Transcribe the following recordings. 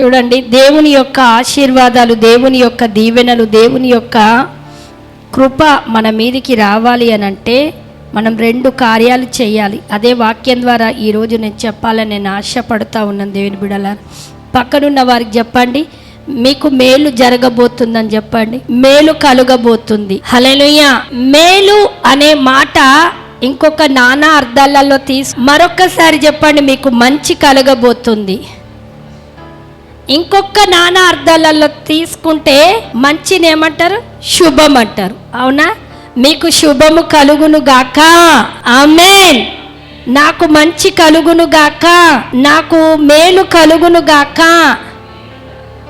చూడండి దేవుని యొక్క ఆశీర్వాదాలు దేవుని యొక్క దీవెనలు దేవుని యొక్క కృప మన మీదికి రావాలి అని అంటే మనం రెండు కార్యాలు చేయాలి. అదే వాక్యం ద్వారా ఈరోజు నేను చెప్పాలని నేను ఆశపడుతూ ఉన్నాను దేవుని బిడల. పక్కనున్న వారికి చెప్పండి మీకు మేలు జరగబోతుందని చెప్పండి. మేలు కలుగబోతుంది. హలెలుయ మేలు అనే మాట ఇంకొక నానా అర్థాలలో తీసి మరొక్కసారి చెప్పండి మీకు మంచి కలగబోతుంది. ఇంకొక నానా అర్థాలలో తీసుకుంటే మంచిని ఏమంటారు శుభం అంటారు అవునా? మీకు శుభము కలుగును గాక. ఆమెన్. నాకు మంచి కలుగును గాక. నాకు మేలు కలుగును గాక.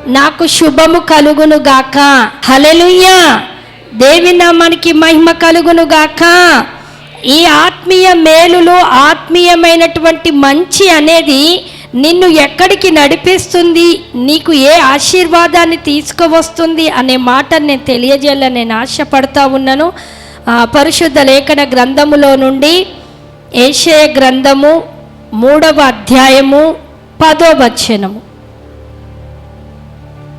నాకు శుభము కలుగును గాక. హలెలుయ్యా దేవి నామానికి మహిమ కలుగును గాక. ఈ ఆత్మీయ మేలులు ఆత్మీయమైనటువంటి మంచి అనేది నిన్ను ఎక్కడికి నడిపిస్తుంది? నీకు ఏ ఆశీర్వాదాన్ని తీసుకువస్తుంది? అనే మాట నేను తెలియజేయాలని నేను ఆశపడతా ఉన్నాను. పరిశుద్ధ లేఖన గ్రంథములో నుండి ఏషయ గ్రంథము మూడవ అధ్యాయము పదో వచనము.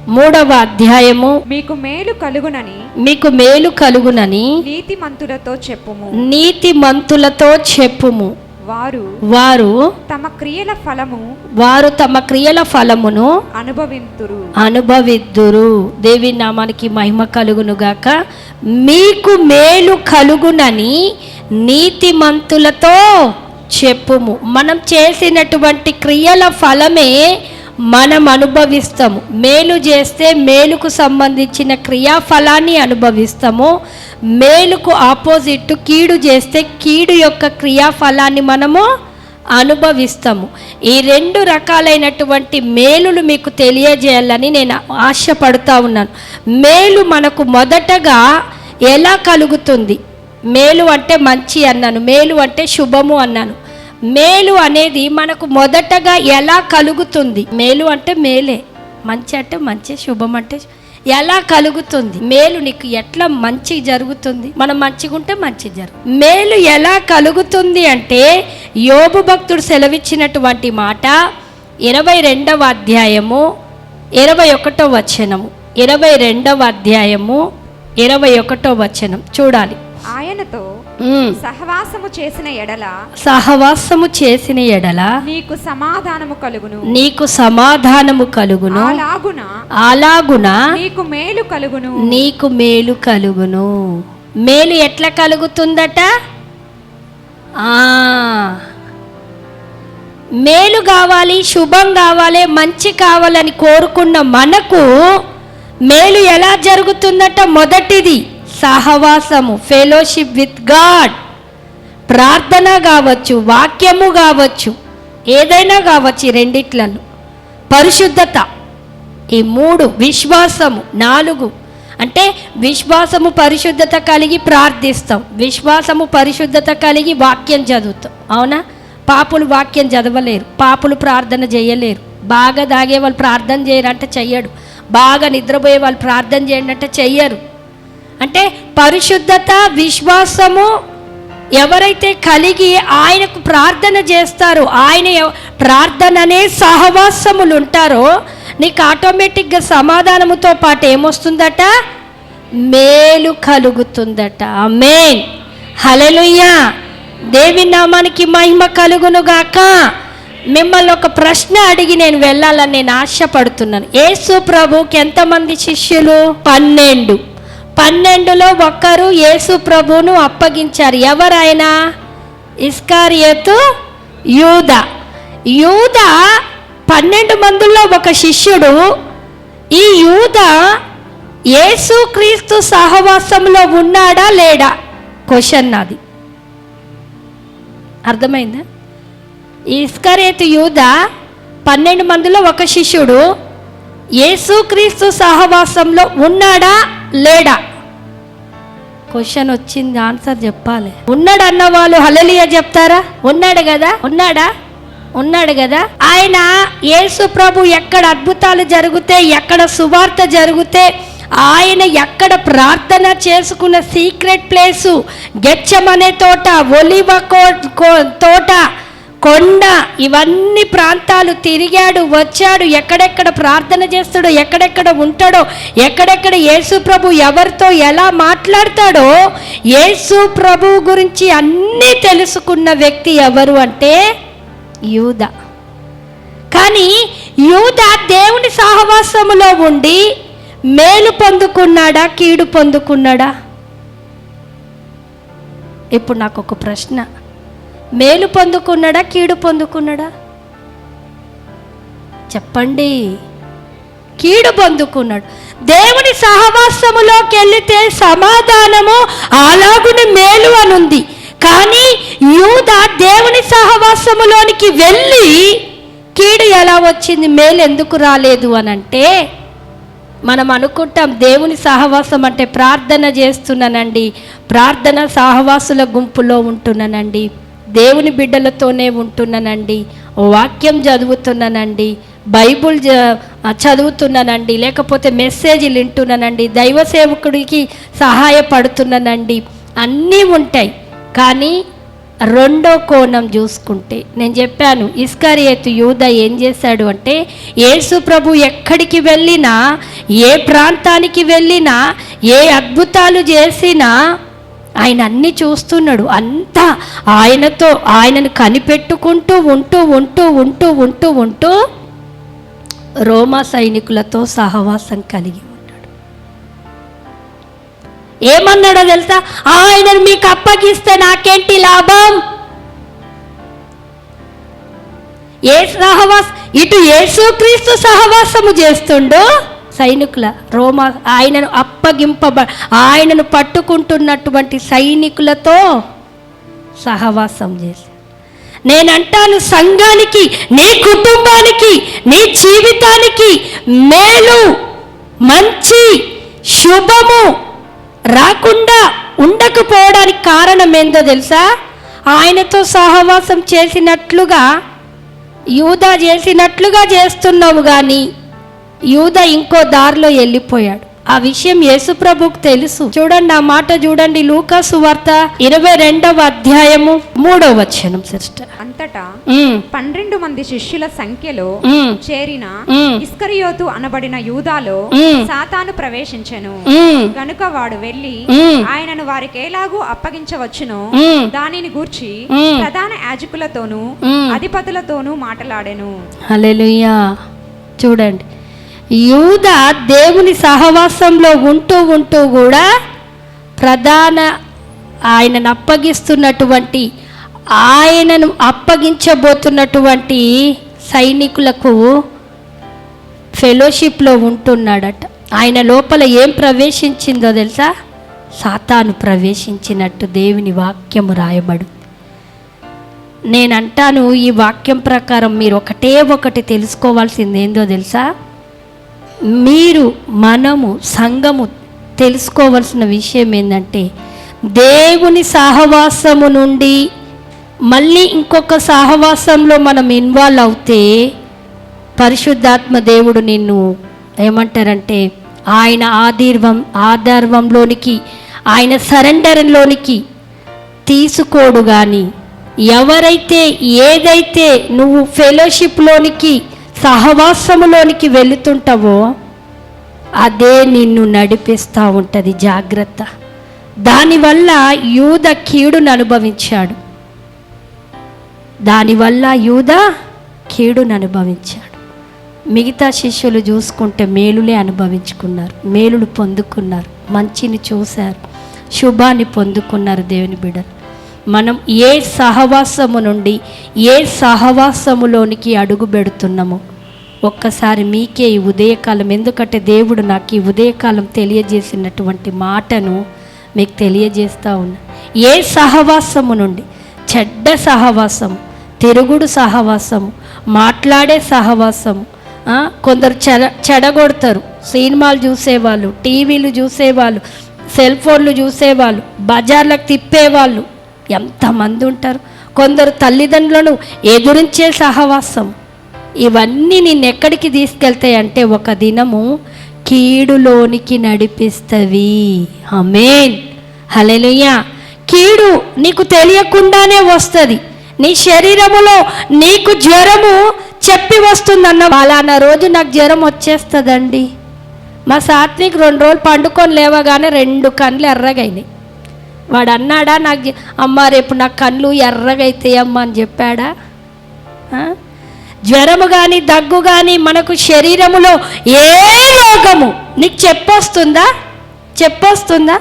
మూడవ అధ్యాయము మీకు మేలు కలుగునని మీకు మేలు కలుగునని నీతిమంతులతో చెప్పుము. నీతి మంతులతో చెప్పుము. వారు వారు తమ క్రియల ఫలము వారు తమ క్రియల ఫలమును అనుభవింతురు. అనుభవిద్దురు. దేవి నామానికి మహిమ కలుగునుగాక. మీకు మేలు కలుగునని నీతిమంతులతో చెప్పుము. మనం చేసినటువంటి క్రియల ఫలమే మనం అనుభవిస్తాము మేలు చేస్తే మేలుకు సంబంధించిన క్రియాఫలాన్ని అనుభవిస్తాము. మేలుకు ఆపోజిట్ కీడు చేస్తే కీడు యొక్క క్రియాఫలాన్ని మనము అనుభవిస్తాము. ఈ రెండు రకాలైనటువంటి మేలులు మీకు తెలియజేయాలని నేను ఆశపడుతూ ఉన్నాను. మేలు మనకు మొదటగా ఎలా కలుగుతుంది? మేలు అంటే మంచి అన్నాను. మేలు అంటే శుభము అన్నాను. మేలు అనేది మనకు మొదటగా ఎలా కలుగుతుంది? మేలు అంటే మేలే. మంచి అంటే మంచి శుభం అంటే ఎలా కలుగుతుంది? మేలు నీకు ఎట్లా మంచి జరుగుతుంది? మనం మంచిగా ఉంటే మంచి జరుగు. మేలు ఎలా కలుగుతుంది అంటే యోబు భక్తుడు సెలవిచ్చినటువంటి మాట ఇరవై రెండవ అధ్యాయము ఇరవై ఒకటో వచనము. ఇరవై రెండవ అధ్యాయము ఇరవై ఒకటో వచనం. చూడాలి. ఆయనతో సహవాసము చేసిన ఎడల సహవాసము చేసిన ఎడల నీకు సమాధానము కలుగును. నీకు సమాధానము కలుగును. అలాగున అలాగున నీకు మేలు కలుగును. నీకు మేలు కలుగును. మేలు ఎట్లా కలుగుతుందట? ఆ. మేలు కావాలి శుభం కావాలి మంచి కావాలని కోరుకున్న మనకు మేలు ఎలా జరుగుతుందట? మొదటిది. సహవాసము ఫెలోషిప్ విత్ గాడ్ ప్రార్థన కావచ్చు వాక్యము కావచ్చు ఏదైనా కావచ్చు రెండిట్లను. రెండిట్లలో పరిశుద్ధత ఈ మూడు విశ్వాసము నాలుగు. అంటే విశ్వాసము పరిశుద్ధత కలిగి ప్రార్థిస్తాం. విశ్వాసము పరిశుద్ధత కలిగి వాక్యం చదువుతాం. అవునా? పాపులు వాక్యం చదవలేరు పాపులు ప్రార్థన చేయలేరు. బాగా దాగే వాళ్ళు ప్రార్థన చేయరంటే చెయ్యడు. బాగా నిద్రపోయే వాళ్ళు ప్రార్థన చేయండి అంటే చెయ్యరు. అంటే పరిశుద్ధత విశ్వాసము ఎవరైతే కలిగి ఆయనకు ప్రార్థన చేస్తారో ఆయన ప్రార్థననే సహవాసములు ఉంటారో నీకు ఆటోమేటిక్గా సమాధానముతో పాటు ఏమొస్తుందట? మేలు కలుగుతుందట. మేన్ హలలుయ్యా దేవి నామానికి మహిమ కలుగునుగాక. మిమ్మల్ని ఒక ప్రశ్న అడిగి నేను వెళ్ళాలని నేను ఆశపడుతున్నాను. యేసు ప్రభుకి ఎంతమంది శిష్యులు? పన్నెండు. పన్నెండులో ఒక్కరు యేసు ప్రభువును అప్పగించారు. ఎవరైనా ఇస్కారియతు యూద. యూద పన్నెండు మందుల్లో ఒక శిష్యుడు. ఈ యూద యేసుక్రీస్తు సహవాసంలో ఉన్నాడా లేడా? క్వశ్చన్ నాది. అర్థమైందా? ఇస్కరేతు యూద పన్నెండు మందిలో ఒక శిష్యుడు. యేసుక్రీస్తు సహవాసంలో ఉన్నాడా లేడా? క్వశ్చన్ వచ్చింది ఆన్సర్ చెప్పాలి. ఉన్నాడు అన్న వాళ్ళు హలలియ చెప్తారా? ఉన్నాడు కదా? ఉన్నాడా? ఉన్నాడు కదా? ఆయన యేసు ప్రభు ఎక్కడ అద్భుతాలు జరిగితే ఎక్కడ సువార్త జరిగితే ఆయన ఎక్కడ ప్రార్థన చేసుకున్న సీక్రెట్ ప్లేసు గెచ్చమనే తోట ఒలివ కో- కో- తోట కొండ ఇవన్నీ ప్రాంతాలు తిరిగాడు వచ్చాడు. ఎక్కడెక్కడ ప్రార్థన చేస్తాడో ఎక్కడెక్కడ ఉంటాడో ఎక్కడెక్కడ యేసు ప్రభు ఎవరితో ఎలా మాట్లాడతాడో యేసు ప్రభు గురించి అన్నీ తెలుసుకున్న వ్యక్తి ఎవరు అంటే యూద. కానీ యూద దేవుని సహవాసములో ఉండి మేలు పొందుకున్నాడా కీడు పొందుకున్నాడా? ఇప్పుడు నాకు ఒక ప్రశ్న. మేలు పొందుకున్నాడా కీడు పొందుకున్నాడా? చెప్పండి. కీడు పొందుకున్నాడు. దేవుని సహవాసములోకి వెళితే సమాధానము అలాగుని మేలు అనుంది. కానీ యూద దేవుని సహవాసములోనికి వెళ్ళి కీడు ఎలా వచ్చింది మేలు ఎందుకు రాలేదు అని అంటే మనం అనుకుంటాం దేవుని సహవాసం అంటే ప్రార్థన చేస్తున్నానండి ప్రార్థన సహవాసుల గుంపులో ఉంటున్నానండి. దేవుని బిడ్డలతోనే ఉంటున్నానండి. వాక్యం చదువుతున్నానండి. బైబుల్ చదువుతున్నానండి. లేకపోతే మెసేజ్లు వింటున్నానండి. దైవ సేవకుడికి సహాయపడుతున్నానండి. అన్నీ ఉంటాయి. కానీ రెండో కోణం చూసుకుంటే నేను చెప్పాను ఇస్కారియత్ యూద ఏం చేశాడు అంటే యేసు ప్రభు ఎక్కడికి వెళ్ళినా ఏ ప్రాంతానికి వెళ్ళినా ఏ అద్భుతాలు చేసినా ఆయన అన్ని చూస్తున్నాడు. అంతా ఆయనతో ఆయనను కనిపెట్టుకుంటూ ఉంటూ ఉంటూ ఉంటూ ఉంటూ ఉంటూ రోమా సైనికులతో సహవాసం కలిగి ఉన్నాడు. ఏమన్నాడో తెలుసా? ఆయనను మీకు అప్పగిస్తే నాకేంటి లాభం? ఏ సహవాసం ఇటు యేసుక్రీస్తు సహవాసము చేస్తుండు సైనికుల రోమా ఆయనను అప్పగింపబ ఆయనను పట్టుకుంటున్నటువంటి సైనికులతో సహవాసం చేసి నేనంటాను సంఘానికి నీ కుటుంబానికి నీ జీవితానికి మేలు మంచి శుభము రాకుండా ఉండకపోవడానికి కారణం ఏందో తెలుసా? ఆయనతో సహవాసం చేసినట్లుగా యూదా చేసినట్లుగా చేస్తున్నావు కానీ యూదా ఇంకో దారిలో వెళ్ళిపోయాడు ఆ విషయం యేసుప్రభుకు తెలుసు చూడండి ఆ మాట చూడండి లూకా సువార్త ఇరవై రెండవ అధ్యాయము మూడవ వచనం సిస్టర్ అంతటా పన్నెండు మంది శిష్యుల సంఖ్యలో చేరిన ఇస్కరియోతు అనబడిన యూదాలో. సాతాను ప్రవేశించెను గనుక వాడు వెళ్ళి. ఆయనను వారికి ఎలాగూ అప్పగించవచ్చునో. దానిని గూర్చి. ప్రధాన యాజకులతోనూ. అధిపతులతోనూ మాట్లాడెను చూడండి యూద దేవుని సహవాసంలో ఉంటూ ఉంటూ కూడా ప్రధాన ఆయనను అప్పగిస్తున్నటువంటి ఆయనను అప్పగించబోతున్నటువంటి సైనికులకు ఫెలోషిప్లో ఉంటున్నాడట. ఆయన లోపల ఏం ప్రవేశించిందో తెలుసా? సాతాను ప్రవేశించినట్టు దేవుని వాక్యము రాయబడు నేను అంటాను ఈ వాక్యం ప్రకారం మీరు ఒకటే ఒకటి తెలుసుకోవాల్సింది ఏందో తెలుసా? మీరు మనము సంఘము తెలుసుకోవలసిన విషయం ఏంటంటే దేవుని సహవాసము నుండి మళ్ళీ ఇంకొక సహవాసంలో మనం ఇన్వాల్వ్ అవుతే పరిశుద్ధాత్మ దేవుడు నిన్ను ఏమంటారంటే ఆయన ఆధీర్వం ఆధార్వంలోనికి ఆయన సరెండర్లోనికి తీసుకోడు కానీ ఎవరైతే ఏదైతే నువ్వు ఫెలోషిప్లోనికి సహవాసములోనికి వెళుతుంటావో అదే నిన్ను నడిపిస్తూ ఉంటుంది జాగ్రత్త. దానివల్ల యూద కీడును అనుభవించాడు. దానివల్ల యూద కీడును అనుభవించాడు. మిగతా శిష్యులు చూసుకుంటే మేలులే అనుభవించుకున్నారు మేలులు పొందుకున్నారు మంచిని చూశారు శుభాన్ని పొందుకున్నారు దేవుని బిడ్డలు. మనం ఏ సహవాసము నుండి ఏ సహవాసములోనికి అడుగు పెడుతున్నామో ఒక్కసారి మీకే ఈ ఉదయకాలం ఎందుకంటే దేవుడు నాకు ఈ ఉదయకాలం తెలియజేసినటువంటి మాటను మీకు తెలియజేస్తా ఉన్నా. ఏ సహవాసము నుండి? చెడ్డ సహవాసం తిరుగుడు సహవాసము మాట్లాడే సహవాసము కొందరు చెడ చెడగొడతారు. సినిమాలు చూసేవాళ్ళు టీవీలు చూసేవాళ్ళు సెల్ ఫోన్లు చూసేవాళ్ళు బజార్లకు తిప్పేవాళ్ళు ఎంతమంది ఉంటారు? కొందరు తల్లిదండ్రులను ఎదురించే సహవాసం ఇవన్నీ నిన్ను ఎక్కడికి తీసుకెళ్తాయి అంటే ఒక దినము కీడులోనికి నడిపిస్తవి. అమేన్ హలెలుయ్యా కీడు నీకు తెలియకుండానే వస్తుంది. నీ శరీరములో నీకు జ్వరము చెప్పి వస్తుందన్న అలానా రోజు నాకు జ్వరం వచ్చేస్తుందండి. మా సాత్విక్ రెండు రోజులు పండుకొని లేవగానే రెండు కళ్ళు ఎర్రగైనాయి. వాడు అన్నాడా నాకు అమ్మ రేపు నా కళ్ళు ఎర్రగైతాయి అమ్మ అని చెప్పాడా? జ్వరము కానీ దగ్గు కానీ మనకు శరీరములో ఏ రోగము? నీకు చెప్పొస్తుందా? చెప్పొస్తుందా?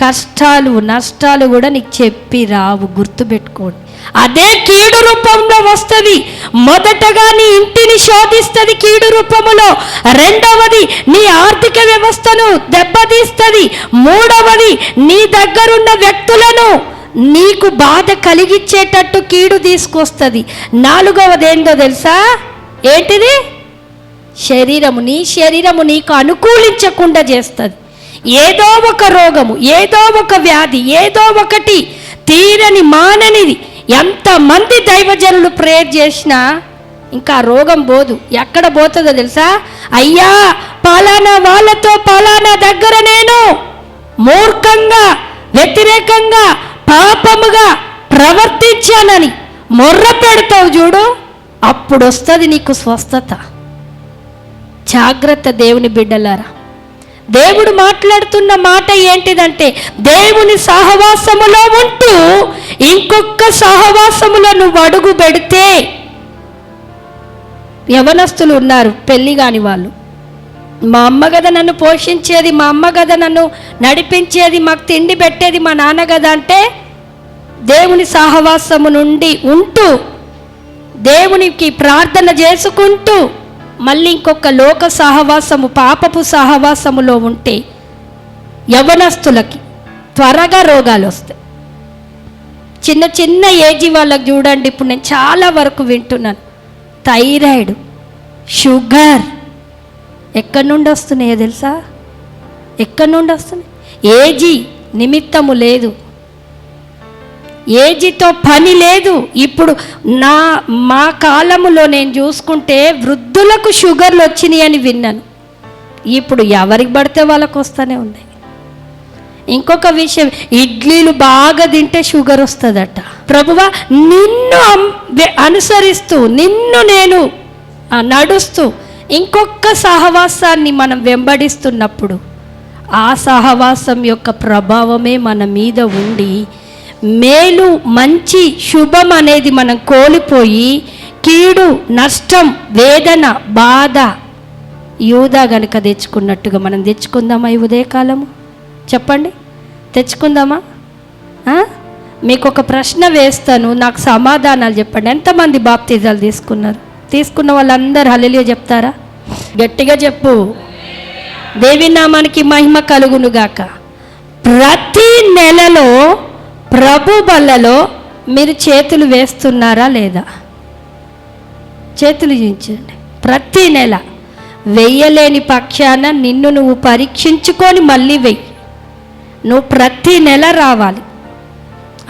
కష్టాలు నష్టాలు కూడా నీకు చెప్పి రావు గుర్తుపెట్టుకోండి. అదే కీడు రూపంలో వస్తుంది. మొదటగా నీ ఇంటిని శోధిస్తుంది కీడు రూపములో. రెండవది నీ ఆర్థిక వ్యవస్థను దెబ్బతీస్తుంది. మూడవది నీ దగ్గరున్న వ్యక్తులను నీకు బాధ కలిగించేటట్టు కీడు తీసుకొస్తుంది. నాలుగవది ఏందో తెలుసా? ఏంటిది? శరీరము. నీ శరీరము నీకు అనుకూలించకుండా చేస్తుంది. ఏదో ఒక రోగము ఏదో ఒక వ్యాధి ఏదో ఒకటి తీరని మాననిది. ఎంతమంది దైవజనులు ప్రేయర్ చేసినా ఇంకా రోగం పోదు. ఎక్కడ పోతుందో తెలుసా? అయ్యా పలానా వాళ్ళతో పలానా దగ్గర నేను మూర్ఖంగా వ్యతిరేకంగా పాపముగా ప్రవర్తించానని మొర్ర పెడతావు చూడు అప్పుడు వస్తుంది నీకు స్వస్థత. జాగ్రత్త దేవుని బిడ్డలారా. దేవుడు మాట్లాడుతున్న మాట ఏంటిదంటే దేవుని సహవాసములో ఉంటూ ఇంకొక సహవాసములో నువ్వు అడుగు పెడితే యవనస్తులు ఉన్నారు పెళ్ళి కాని వాళ్ళు. మా అమ్మ కదా నన్ను పోషించేది మా అమ్మ కదా నన్ను నడిపించేది మాకు తిండి పెట్టేది మా నాన్న కదా అంటే దేవుని సహవాసము నుండి ఉంటూ దేవునికి ప్రార్థన చేసుకుంటూ మళ్ళీ ఇంకొక లోక సహవాసము పాపపు సహవాసములో ఉంటే యవనస్తులకి త్వరగా రోగాలు వస్తాయి. చిన్న చిన్న ఏజీ వాళ్ళకి చూడండి ఇప్పుడు నేను చాలా వరకు వింటున్నాను. థైరాయిడ్ షుగర్ ఎక్కడి నుండి వస్తున్నాయో తెలుసా? ఎక్కడి నుండి వస్తున్నాయి? ఏజీ నిమిత్తము లేదు. ఏజీతో పని లేదు. ఇప్పుడు నా మా కాలములో నేను చూసుకుంటే వృద్ధులకు షుగర్లు వచ్చినాయి అని విన్నాను. ఇప్పుడు ఎవరికి పడితే వాళ్ళకు వస్తూనే ఉన్నాయి. ఇంకొక విషయం ఇడ్లీలు బాగా తింటే షుగర్ వస్తుందట. ప్రభువా నిన్ను అనుసరిస్తూ నిన్ను నేను నడుస్తూ ఇంకొక సహవాసాన్ని మనం వెంబడిస్తున్నప్పుడు ఆ సహవాసం యొక్క ప్రభావమే మన మీద ఉండి మేలు మంచి శుభం అనేది మనం కోల్పోయి కీడు నష్టం వేదన బాధ యూదా గనుక తెచ్చుకున్నట్టుగా మనం తెచ్చుకుందామా ఈ ఉదయకాలము? చెప్పండి. తెచ్చుకుందామా? మీకు ఒక ప్రశ్న వేస్తాను. నాకు సమాధానాలు చెప్పండి. ఎంతమంది బాప్తిజాలు తీసుకున్నారు? తీసుకున్న వాళ్ళందరూ హల్లెలూయా చెప్తారా? గట్టిగా చెప్పు. దేవి నామానికి మహిమ కలుగునుగాక ప్రతి నెలలో ప్రభు బల్లలో మీరు చేతులు వేస్తున్నారా లేదా? చేతులు చూపించండి ప్రతి నెల వెయ్యలేని పక్షాన నిన్ను నువ్వు పరీక్షించుకొని మళ్ళీ వెయ్యి. నువ్వు ప్రతి నెల రావాలి.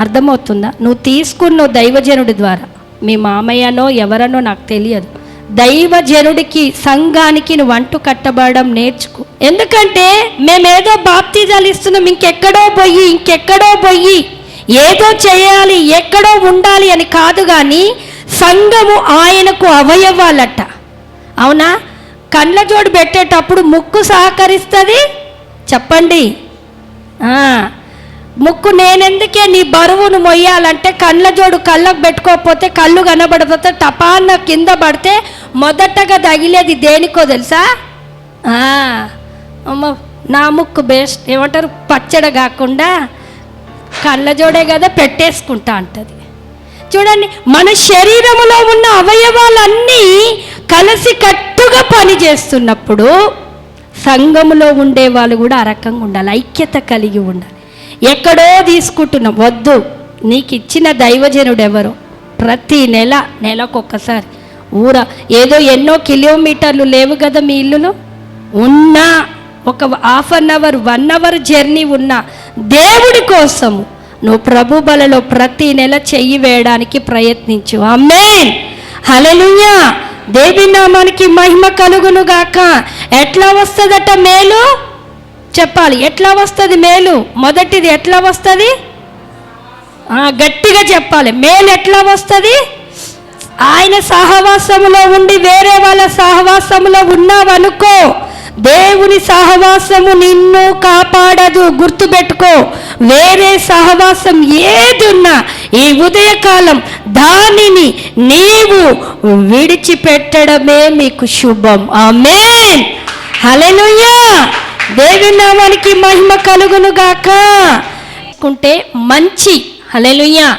అర్థమవుతుందా? నువ్వు తీసుకున్న దైవజనుడి ద్వారా. మీ మామయ్యనో ఎవరనో నాకు తెలియదు. దైవజనుడికి సంఘానికి నువ్వు అంటు కట్టబడడం నేర్చుకో. ఎందుకంటే మేమేదో బాప్తిజాలు ఇస్తున్నాం ఇంకెక్కడో పోయి ఇంకెక్కడో పోయి ఏదో చేయాలి ఎక్కడో ఉండాలి అని కాదు కానీ సంఘము ఆయనకు అవయవాలట. అవునా? కండ్ల జోడు పెట్టేటప్పుడు ముక్కు సహకరిస్తుంది? చెప్పండి. ముక్కు నేనెందుకే నీ బరువును మొయ్యాలంటే కళ్ళ జోడు కళ్ళకు పెట్టుకోకపోతే కళ్ళు కనబడిపోతే టపాన్న కింద పడితే మొదటగా తగిలేది దేనికో తెలుసా? అమ్మ నా ముక్కు బెస్ట్ ఏమంటారు? పచ్చడి కాకుండా కళ్ళ జోడే కదా పెట్టేసుకుంటా అంటది. చూడండి మన శరీరములో ఉన్న అవయవాలన్నీ కలిసి కట్టుగా పనిచేస్తున్నప్పుడు సంఘములో ఉండే వాళ్ళు కూడా ఆ రకంగా ఉండాలి. ఐక్యత కలిగి ఉండాలి. ఎక్కడో తీసుకుంటున్నాం. వద్దు. నీకు ఇచ్చిన దైవజనుడు ఎవరు ప్రతి నెల నెలకొకసారి. ఊర ఏదో ఎన్నో కిలోమీటర్లు లేవు కదా మీ ఇల్లులో? ఉన్నా ఒక half an hour one hour journey ఉన్న దేవుడి కోసము. నువ్వు ప్రభు బలలో ప్రతి నెల చెయ్యి వేయడానికి ప్రయత్నించు. అమ్మే హలలుయ్యా దేవి నామానికి మహిమ కలుగును గాక ఎట్లా వస్తుందట మేలు? చెప్పాలి. ఎట్లా వస్తుంది మేలు? మొదటిది ఎట్లా వస్తుంది? గట్టిగా చెప్పాలి. మేలు ఎట్లా వస్తుంది? ఆయన సహవాసములో ఉండి వేరే వాళ్ళ సహవాసములో ఉన్నావనుకో దేవుని సహవాసము నిన్ను కాపాడదు. గుర్తుపెట్టుకో వేరే సహవాసం ఏదున్నా ఈ ఉదయకాలం దానిని నీవు విడిచిపెట్టడమే మీకు శుభం. ఆమేన్. హల్లెలూయా. దేవి నామానికి మహిమ కలుగును గాక కుంటే మంచి. హలెలుయ్యా